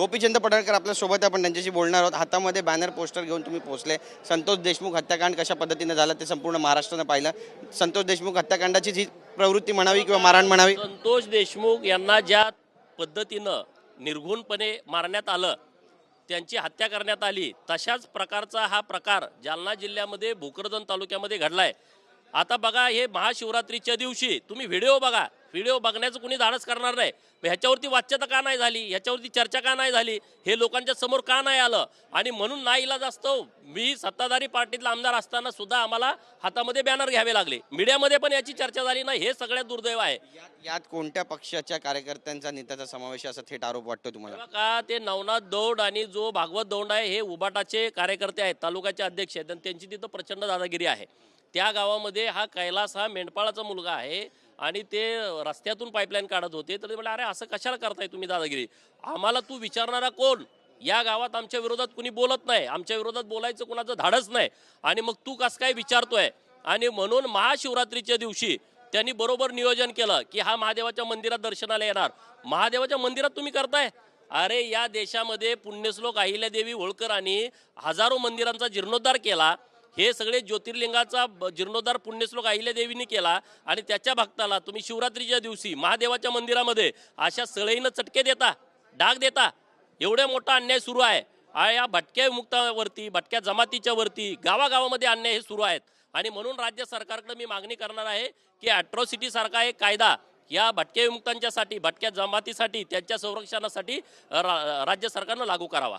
गोपीचंद पडळकर आपल्यासोबत आपण त्यांच्याशी बोलणार आहोत. हातामध्ये बॅनर पोस्टर घेऊन तुम्ही पोहोचले संतोष देशमुख हत्याकांड कशा पद्धतीने झालं ते संपूर्ण महाराष्ट्रानं पाहिलं. संतोष देशमुख हत्याकांडाची जी प्रवृत्ती म्हणावी किंवा मारहाण म्हणावी? संतोष देशमुख यांना ज्या पद्धतीनं निर्घुणपणे मारण्यात आलं त्यांची हत्या करण्यात आली तशाच प्रकारचा हा प्रकार जालना जिल्ह्यामध्ये भोकरदन तालुक्यामध्ये घडलाय. आता बघा हे महाशिवरात्रीच्या दिवशी तुम्ही व्हिडिओ बघा. व्हिडिओ बघण्याचं कुणी धाडस करणार नाही. मग ह्याच्यावरती वाच्यता का नाही झाली? ह्याच्यावरती चर्चा का नाही झाली? हे लोकांच्या समोर का नाही आलं? आणि म्हणून ना इलाज असतो मी सत्ताधारी पार्टीतला आमदार असताना सुद्धा आम्हाला हातामध्ये बॅनर घ्यावे लागले. मीडियामध्ये पण याची चर्चा झाली नाही हे सगळ्यात दुर्दैव आहे. यात- कोणत्या पक्षाच्या कार्यकर्त्यांचा नेत्याचा समावेश असा थेट आरोप वाटतो तुम्हाला? का ते नवनाथ दौंड आणि जो भागवत दौंड आहे हे उबाटाचे कार्यकर्ते आहेत तालुक्याचे अध्यक्ष आहेत आणि त्यांची तिथं प्रचंड दादागिरी आहे. त्या गावामध्ये हा कैलास हा मेंढपाळाचा मुलगा आहे. आणि ते रस्त्यातून पाईपलाईन काढत होते. तर ते म्हणले अरे असं कशाला करताय तुम्ही दादागिरी? आम्हाला तू विचारणारा कोण? या गावात आमच्या विरोधात कुणी बोलत नाही. आमच्या विरोधात बोलायचं कुणाचं धाडच नाही. आणि मग तू कसं काय विचारतोय? आणि म्हणून महाशिवरात्रीच्या दिवशी त्यांनी बरोबर नियोजन केलं की हा महादेवाच्या मंदिरात दर्शनाला येणार. महादेवाच्या मंदिरात तुम्ही करताय? अरे या देशामध्ये पुण्यश्लोक अहिल्यादेवी होळकरांनी हजारो मंदिरांचा जीर्णोद्धार केला. हे सगळे ज्योतिर्लिंगाचा जीर्णोद्धार पुण्यश्लोक अहिल्यादेवीने केला आणि त्याच्या भक्ताला तुम्ही शिवरात्रीच्या दिवशी महादेवाच्या मंदिरामध्ये अशा सळईनं चटके देता डाग देता. एवढा मोठा अन्याय सुरू आहे. आ या भटक्या विमुक्तावरती भटक्या जमातीच्या वरती गावागावामध्ये अन्याय हे सुरू आहेत. आणि म्हणून राज्य सरकारकडे मी मागणी करणार आहे की अॅट्रॉसिटी सारखा एक कायदा या भटक्या विमुक्तांच्यासाठी भटक्या जमातीसाठी त्यांच्या संरक्षणासाठी रा- राज्य सरकारनं लागू करावा.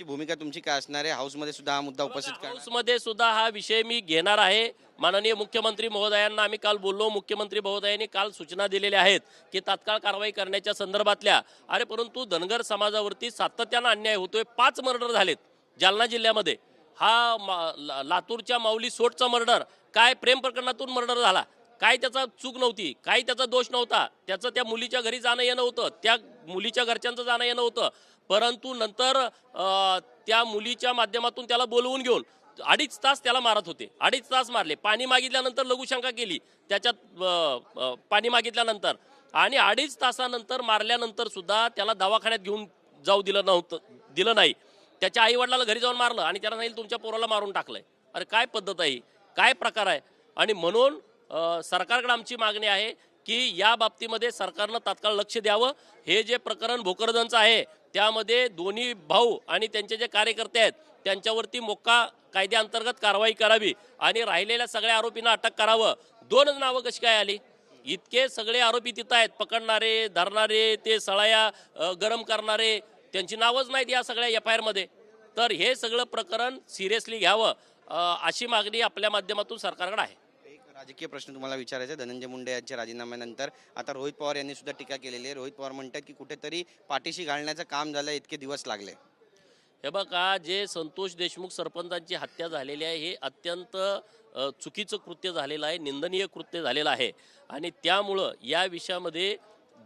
पुढची भूमिका तुमची काय असणार आहे? हाऊसमध्ये सुद्धा हा मुद्दा उपस्थित करणार हाऊसमध्ये सुद्धा हा विषय मी घेणार आहे. माननीय मुख्यमंत्री महोदयांना आम्ही काल बोललो. मुख्यमंत्री महोदयांनी काल सूचना दिलेल्या आहेत की तात्काळ कारवाई करण्याच्या संदर्भातल्या अरे परंतु धनगर समाजावरती सातत्यानं अन्याय होतोय. पाच मर्डर झालेत जालना जिल्ह्यामध्ये. हा मा- ला- लातूरच्या माऊली सोटचा मर्डर काय प्रेम प्रकरणातून मर्डर झाला? काय त्याचा चूक नव्हती? काही त्याचा दोष नव्हता? त्याचं त्या मुलीच्या घरी जाणं येणं होतं. त्या मुलीच्या घरच्यांचं जाणं येणं होतं. परंतु नंतर त्या मुलीच्या माध्यमातून त्याला बोलवून घेऊन अडीच तास त्याला मारत होते. अडीच तास मारले. पाणी मागितल्यानंतर लघुशंका केली. त्याच्यात पाणी मागितल्यानंतर आणि अडीच तासानंतर मारल्यानंतर सुद्धा त्याला दवाखान्यात घेऊन जाऊ दिलं नव्हतं दिलं नाही. त्याच्या आई वडिलाला घरी जाऊन मारलं आणि त्याला नाही तुमच्या पोराला मारून टाकलंय. अरे काय पद्धत आहे काय प्रकार आहे? आणि म्हणून सरकारकडे आमची मागणी आहे की या बाबतीमध्ये सरकारनं तात्काळ लक्ष द्यावं. हे जे प्रकरण भोकरदनचं आहे त्यामध्ये दोन्ही भाऊ आणि त्यांचे जे कार्यकर्ते आहेत त्यांच्यावरती मोक्का कायद्याअंतर्गत कारवाई करावी आणि राहिलेल्या सगळ्या आरोपींना अटक करावं. दोनच नावं कशी काय आली? इतके सगळे आरोपी तिथं आहेत पकडणारे धरणारे ते सळाया गरम करणारे त्यांची नावच नाहीत या सगळ्या एफ आय आरमध्ये तर हे सगळं प्रकरण सिरियसली घ्यावं अशी मागणी आपल्या माध्यमातून सरकारकडे आहे. राजकीय प्रश्न तुम्हाला विचारायचा आहे. धनंजय मुंडे यांच्या राजीनाम्यानंतर आता रोहित पवार यांनी सुद्धा टीका केलेली आहे. रोहित पवार म्हणतात की कुठेतरी पाठीशी घालण्याचं काम झालं इतके दिवस लागले. हे बघा जे संतोष देशमुख सरपंचांची हत्या झालेली आहे हे अत्यंत चुकीचं कृत्य झालेलं आहे निंदनीय कृत्य झालेलं आहे. आणि त्यामुळं या विषयामध्ये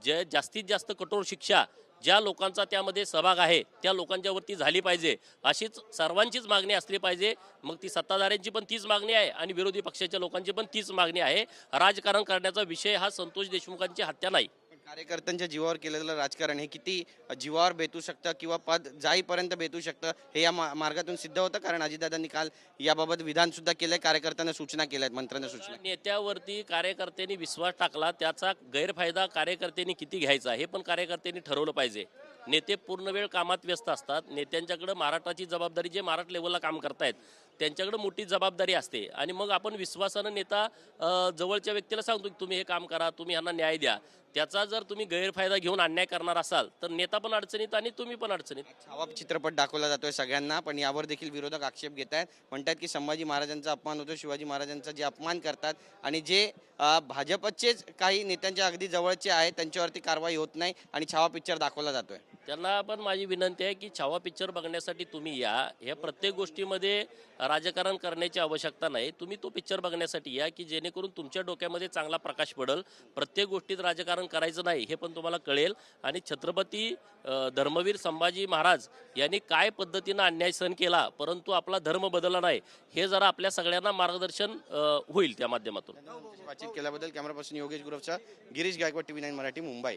जे जास्तीत जास्त कठोर शिक्षा ज्या लोकांचा त्यामध्ये सहभाग आहे त्या लोकांच्यावरती झाली पाहिजे अशीच सर्वांचीच मागणी असली पाहिजे. मग ती सत्ताधाऱ्यांची पण तीच मागणी आहे आणि विरोधी पक्षाच्या लोकांची पण तीच मागणी आहे. राजकारण करण्याचा विषय हा संतोष देशमुखांची हत्या नाही. कार्यकर्त्यांच्या जीवावर केलेलं राजकारण हे किती जीवावर बेतू शकतं किंवा पद जाईपर्यंत बेतू शकतं हे या मा- मार्गातून सिद्ध होतं? कारण अजितदादांनी काल याबाबत विधानसुद्धा केलं केलंय कार्यकर्त्यांना सूचना केल्या आहेत मंत्र्यांना सूचना नेत्यावरती कार्यकर्त्यांनी विश्वास टाकला त्याचा गैरफायदा कार्यकर्त्यांनी किती घ्यायचा? हे पण कार्यकर्त्यांनी ठरवलं पाहिजे. नेते पूर्ण वेळ कामात व्यस्त असतात. नेत्यांच्याकडे महाराष्ट्राची जबाबदारी जे महाराष्ट्र लेवलला काम करतायत त्यांच्याकडे मोठी जबाबदारी असते. आणि मग आपण विश्वासानं नेता जवळच्या व्यक्तीला सांगतो की तुम्ही हे काम करा तुम्ही ह्यांना न्याय द्या. त्याचा जर तुम्ही गैरफायदा घेऊन अन्याय करणार असाल तर नेता पण अडचणीत आणि तुम्ही पण अडचणीत. छावा चित्रपट दाखवला जातोय सगळ्यांना पण यावर देखील विरोधक आक्षेप घेत आहेत म्हणतात की संभाजी महाराजांचा अपमान होतो शिवाजी महाराजांचा जे अपमान करतात आणि जे भाजपचेच काही नेत्यांच्या अगदी जवळचे आहेत त्यांच्यावरती कारवाई होत नाही आणि छावा पिक्चर दाखवला जातोय. त्यांना पण माझी विनंती आहे की छावा पिक्चर बघण्यासाठी तुम्ही या. ह्या प्रत्येक गोष्टीमध्ये राजकारण करण्याची आवश्यकता नाही. तुम्ही तो पिक्चर बघण्यासाठी या की जेणेकरून तुमच्या डोक्यामध्ये चांगला प्रकाश पडेल. प्रत्येक गोष्टीत राजकारण करायचं नाही हे पण तुम्हाला कळेल. आणि छत्रपती धर्मवीर संभाजी महाराज यांनी काय पद्धतीनं अन्याय सहन केला परंतु आपला धर्म बदलला नाही हे जरा आपल्या सगळ्यांना मार्गदर्शन होईल त्या माध्यमातून. वाचित केल्याबद्दल कॅमेरापर्सन योगेश गुरवचा गिरीश गायकवाड टीव्ही नाईन मराठी मुंबई.